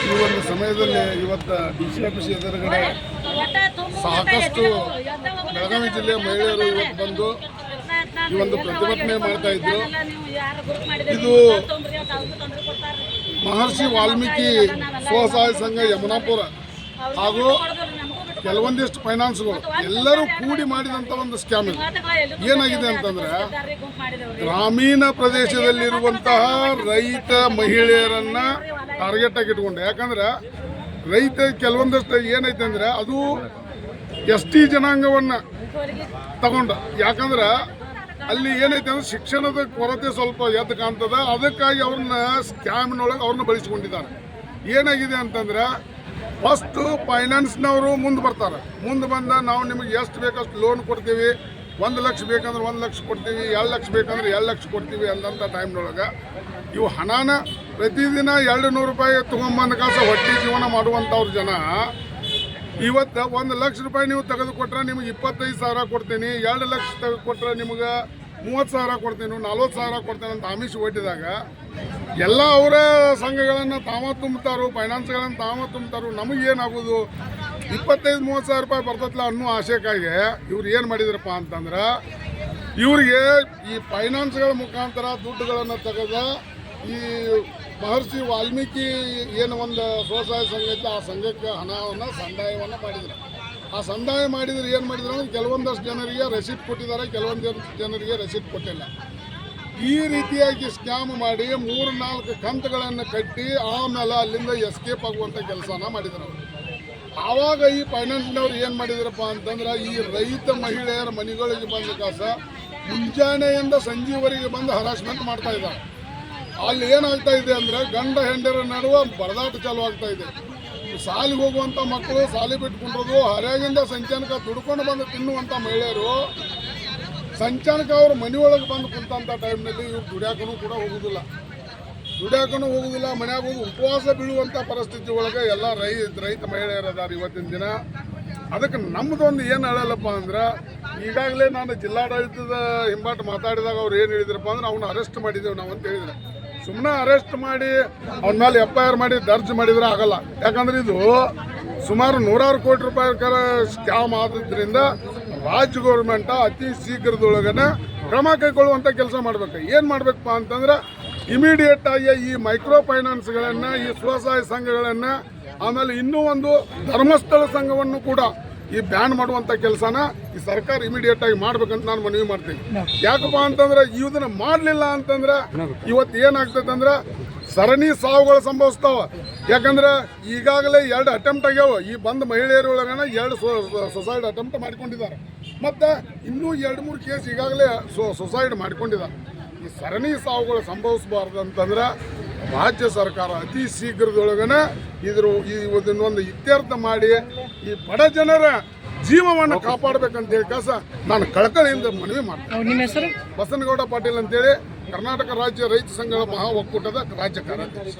ಈ ಒಂದು ಸಮಯದಲ್ಲಿ ಇವತ್ತು ಡಿ ಸಿ ಆಫೀಸ್ ಎದುರುಗಡೆ ಸಾಕಷ್ಟು ಬೆಳಗಾವಿ ಜಿಲ್ಲೆಯ ಮಹಿಳೆಯರು ಇವತ್ತು ಬಂದು ಈ ಒಂದು ಪ್ರತಿಭಟನೆ ಮಾಡ್ತಾ ಇದ್ರು. ಇದು ಮಹರ್ಷಿ ವಾಲ್ಮೀಕಿ ಸ್ವಸಹಾಯ ಸಂಘ ಯಮುನಾಪುರ ಹಾಗೂ ಕೆಲವೊಂದಿಷ್ಟು ಫೈನಾನ್ಸ್ಗಳು ಎಲ್ಲರೂ ಕೂಡಿ ಮಾಡಿದಂಥ ಒಂದು ಸ್ಕ್ಯಾಮ್ ಏನಾಗಿದೆ ಅಂತಂದ್ರೆ ಗ್ರಾಮೀಣ ಪ್ರದೇಶದಲ್ಲಿರುವಂತಹ ರೈತ ಮಹಿಳೆಯರನ್ನ ಟಾರ್ಗೆಟ್ ಆಗಿ ಇಟ್ಕೊಂಡು. ಯಾಕಂದ್ರೆ ರೈತ ಕೆಲವೊಂದಷ್ಟು ಏನೈತೆ ಅಂದ್ರೆ ಅದು ಎಸ್ ಟಿ ಜನಾಂಗವನ್ನ ತಗೊಂಡ. ಯಾಕಂದ್ರೆ ಅಲ್ಲಿ ಏನೈತೆ ಅಂದ್ರೆ ಶಿಕ್ಷಣದ ಕೊರತೆ ಸ್ವಲ್ಪ ಎದ್ದು ಕಾಣ್ತದ. ಅದಕ್ಕಾಗಿ ಅವ್ರನ್ನ ಸ್ಕ್ಯಾಮ್ನೊಳಗೆ ಅವ್ರನ್ನ ಬಳಸಿಕೊಂಡಿದ್ದಾರೆ. ಏನಾಗಿದೆ ಅಂತಂದ್ರೆ ಫಸ್ಟು ಫೈನಾನ್ಸ್ನವರು ಮುಂದೆ ಬರ್ತಾರೆ. ಮುಂದೆ ಬಂದ ನಾವು ನಿಮಗೆ ಎಷ್ಟು ಬೇಕಷ್ಟು ಲೋನ್ ಕೊಡ್ತೀವಿ. ಒಂದು ಲಕ್ಷ ಬೇಕಂದ್ರೆ ಒಂದು ಲಕ್ಷ ಕೊಡ್ತೀವಿ, ಎರಡು ಲಕ್ಷ ಬೇಕಂದ್ರೆ ಎರಡು ಲಕ್ಷ ಕೊಡ್ತೀವಿ ಅಂದಂಥ ಟೈಮ್ನೊಳಗೆ ಇವು ಹಣನ ಪ್ರತಿದಿನ ಎರಡು ನೂರು ರೂಪಾಯಿ ತೊಗೊಂಬಂದ ಕಾಸು ಹೊಟ್ಟೆ ಜೀವನ ಮಾಡುವಂಥವ್ರು ಜನ. ಇವತ್ತು ಒಂದು ಲಕ್ಷ ರೂಪಾಯಿ ನೀವು ತೆಗೆದುಕೊಟ್ರೆ ನಿಮಗೆ ಇಪ್ಪತ್ತೈದು ಸಾವಿರ ಕೊಡ್ತೀನಿ, ಎರಡು ಲಕ್ಷ ತೆಗೆದುಕೊಟ್ರೆ ನಿಮಗೆ ಮೂವತ್ತು ಸಾವಿರ ಕೊಡ್ತೇನೆ, ನಲ್ವತ್ತು ಸಾವಿರ ಕೊಡ್ತೇನೆ ಅಂತ ಆಮಿಷ ಒಡ್ಡಿದಾಗ ಎಲ್ಲ ಅವರ ಸಂಘಗಳನ್ನು ತಾವ ಫೈನಾನ್ಸ್ ಫೈನಾನ್ಸ್ಗಳನ್ನು ತಾವ ತುಂಬ್ತಾರೋ ನಮಗೇನಾಗೋದು ಇಪ್ಪತ್ತೈದು, ಮೂವತ್ತು ಸಾವಿರ ರೂಪಾಯಿ ಬರ್ತೈತಲ್ಲ ಅನ್ನೋ ಆಶಯಕ್ಕಾಗಿ ಇವ್ರು ಏನು ಮಾಡಿದ್ರಪ್ಪ ಅಂತಂದ್ರೆ ಇವರಿಗೆ ಈ ಫೈನಾನ್ಸ್ಗಳ ಮುಖಾಂತರ ದುಡ್ಡುಗಳನ್ನು ತೆಗೆದ ಈ ಮಹರ್ಷಿ ವಾಲ್ಮೀಕಿ ಏನು ಒಂದು ಸ್ವಸಹಾಯ ಸಂಘ ಇತ್ತು ಆ ಸಂಘಕ್ಕೆ ಹಣವನ್ನು, ಸಂದಾಯವನ್ನು ಮಾಡಿದ್ರು. ಆ ಸಂದಾಯ ಮಾಡಿದ್ರೆ ಏನು ಮಾಡಿದ್ರು ಅಂದ್ರೆ ಕೆಲವೊಂದಷ್ಟು ಜನರಿಗೆ ರೆಸಿಪ್ಟ್ ಕೊಟ್ಟಿದ್ದಾರೆ ಕೆಲವೊಂದು ಜನರಿಗೆ ರೆಸಿಪ್ಟ್ ಕೊಟ್ಟಿಲ್ಲ. ಈ ರೀತಿಯಾಗಿ ಸ್ಕ್ಯಾಮ್ ಮಾಡಿ ಮೂರು ನಾಲ್ಕು ಕಂತುಗಳನ್ನು ಕಟ್ಟಿ ಆಮೇಲೆ ಅಲ್ಲಿಂದ ಎಸ್ಕೇಪ್ ಆಗುವಂಥ ಕೆಲಸನ ಮಾಡಿದ್ರು. ಅವರು ಆವಾಗ ಈ ಫೈನಾನ್ಸ್ನವ್ರು ಏನು ಮಾಡಿದ್ರಪ್ಪ ಅಂತಂದ್ರೆ ಈ ರೈತ ಮಹಿಳೆಯರ ಮನೆಗಳಿಗೆ ಬಂದ ಕಾಸ ಮುಂಜಾನೆಯಿಂದ ಸಂಜೆವರೆಗೆ ಬಂದು ಹರಾಸ್ಮೆಂಟ್ ಮಾಡ್ತಾ ಇದ್ದಾರೆ. ಅಲ್ಲಿ ಏನಾಗ್ತಾ ಇದೆ ಅಂದ್ರೆ ಗಂಡ ಹೆಂಡರ ನಡುವೆ ಬರದಾಟ ಚಾಲು ಆಗ್ತಾ ಇದೆ. ಸಾಲಿಗೆ ಹೋಗುವಂಥ ಮಕ್ಕಳು ಸಾಲಿ ಬಿಟ್ಕೊಂಡಿರೋದು ಹರ್ಯಾಗಿಂದ ಸಂಚಾನಕ ದುಡ್ಕೊಂಡು ಬಂದು ತಿನ್ನುವಂಥ ಮಹಿಳೆಯರು, ಸಂಚಾನಕ ಅವ್ರ ಮನೆಯೊಳಗೆ ಬಂದು ಕುಂತಂಥ ಟೈಮ್ನಲ್ಲಿ ಇವ್ರು ದುಡಿಯಾಕನು ಕೂಡ ಹೋಗುದಿಲ್ಲ. ದುಡಿಯಾಕನು ಹೋಗುದಿಲ್ಲ, ಮನೆಯಾಗ ಹೋಗಿ ಉಪವಾಸ ಬೀಳುವಂಥ ಪರಿಸ್ಥಿತಿ ಒಳಗೆ ಎಲ್ಲ ರೈ, ರೈತ ಮಹಿಳೆಯರು ಅದಾರ ಇವತ್ತಿನ ದಿನ. ಅದಕ್ಕೆ ನಮ್ಮದೊಂದು ಏನು ಹೇಳಲ್ಲಪ್ಪ ಅಂದ್ರೆ, ಈಗಾಗಲೇ ನಾನು ಜಿಲ್ಲಾಡಳಿತದ ಹಿಂಬಾಟ್ ಮಾತಾಡಿದಾಗ ಅವ್ರು ಏನು ಹೇಳಿದ್ರಪ್ಪ ಅಂದ್ರೆ ಅವನ್ನ ಅರೆಸ್ಟ್ ಮಾಡಿದ್ದೇವೆ ನಾವು ಅಂತ ಹೇಳಿದ್ರು. ಸುಮ್ಮನೆ ಅರೆಸ್ಟ್ ಮಾಡಿ, ಅವನ ಮೇಲೆ ಎಫ್ ಐ ಆರ್ ಮಾಡಿ ದರ್ಜ್ ಮಾಡಿದ್ರೆ ಆಗಲ್ಲ. ಯಾಕಂದ್ರೆ ಇದು ಸುಮಾರು ನೂರಾರು ಕೋಟಿ ರೂಪಾಯಿ ಸ್ಕ್ಯಾಮ್ ಆದ್ರಿಂದ ರಾಜ್ಯ ಗೌರ್ಮೆಂಟ್ ಅತಿ ಶೀಘ್ರದೊಳಗನೆ ಕ್ರಮ ಕೈಗೊಳ್ಳುವಂಥ ಕೆಲಸ ಮಾಡ್ಬೇಕು. ಏನು ಮಾಡ್ಬೇಕಪ್ಪ ಅಂತಂದ್ರೆ ಇಮಿಡಿಯೇಟ್ ಆಗಿ ಈ ಮೈಕ್ರೋ ಫೈನಾನ್ಸ್ಗಳನ್ನು ಈ ಸ್ವಸಹಾಯ ಸಂಘಗಳನ್ನು, ಆಮೇಲೆ ಇನ್ನೂ ಒಂದು ಧರ್ಮಸ್ಥಳ ಸಂಘವನ್ನು ಕೂಡ ಈ ಬ್ಯಾನ್ ಮಾಡುವಂಥ ಕೆಲಸನ ಈ ಸರ್ಕಾರ ಇಮಿಡಿಯೇಟ್ ಆಗಿ ಮಾಡ್ಬೇಕಂತ ನಾನು ಮನವಿ ಮಾಡ್ತೀನಿ. ಯಾಕಪ್ಪ ಅಂತಂದ್ರೆ ಇದನ್ನ ಮಾಡಲಿಲ್ಲ ಅಂತಂದ್ರೆ ಇವತ್ತು ಏನಾಗ್ತದೆ ಅಂದ್ರೆ ಸರಣಿ ಸಾವುಗಳು ಸಂಭವಿಸ್ತಾವ. ಯಾಕಂದ್ರೆ ಈಗಾಗಲೇ ಎರಡು ಅಟೆಂಪ್ಟ್ ಆಗ್ಯಾವ. ಈ ಬಂದ ಮಹಿಳೆಯರೊಳಗನ ಎರಡು ಎರಡು ಸೊಸೈಡ್ ಅಟೆಂಪ್ಟ್ ಮಾಡ್ಕೊಂಡಿದ್ದಾರೆ. ಮತ್ತೆ ಇನ್ನೂ ಎರಡು, ಮೂರು ಕೇಸ್ ಈಗಾಗಲೇ ಸೊಸೈಡ್ ಮಾಡ್ಕೊಂಡಿದ್ದಾರೆ. ಈ ಸರಣಿ ಸಾವುಗಳು ಸಂಭವಿಸಬಾರ್ದು ಅಂತಂದ್ರೆ ರಾಜ್ಯ ಸರ್ಕಾರ ಅತಿ ಶೀಘ್ರದೊಳಗನ ಇದ್ರ ಈ ಇದನ್ನೊಂದು ಇತ್ಯರ್ಥ ಮಾಡಿ ಈ ಬಡ ಜನರ ಜೀವವನ್ನು ಕಾಪಾಡಬೇಕಂತ ಹೇಳಿ ಕಸ ನಾನು ಕಳಕಳಿಯಿಂದ ಮನವಿ ಮಾಡ್ತೇನೆ. ಬಸನಗೌಡ ಪಾಟೀಲ್ ಅಂತೇಳಿ ಕರ್ನಾಟಕ ರಾಜ್ಯ ರೈತ ಸಂಘದ ಮಹಾ ಒಕ್ಕೂಟದ ರಾಜ್ಯ ಕಾರ್ಯಾಧ್ಯಕ್ಷ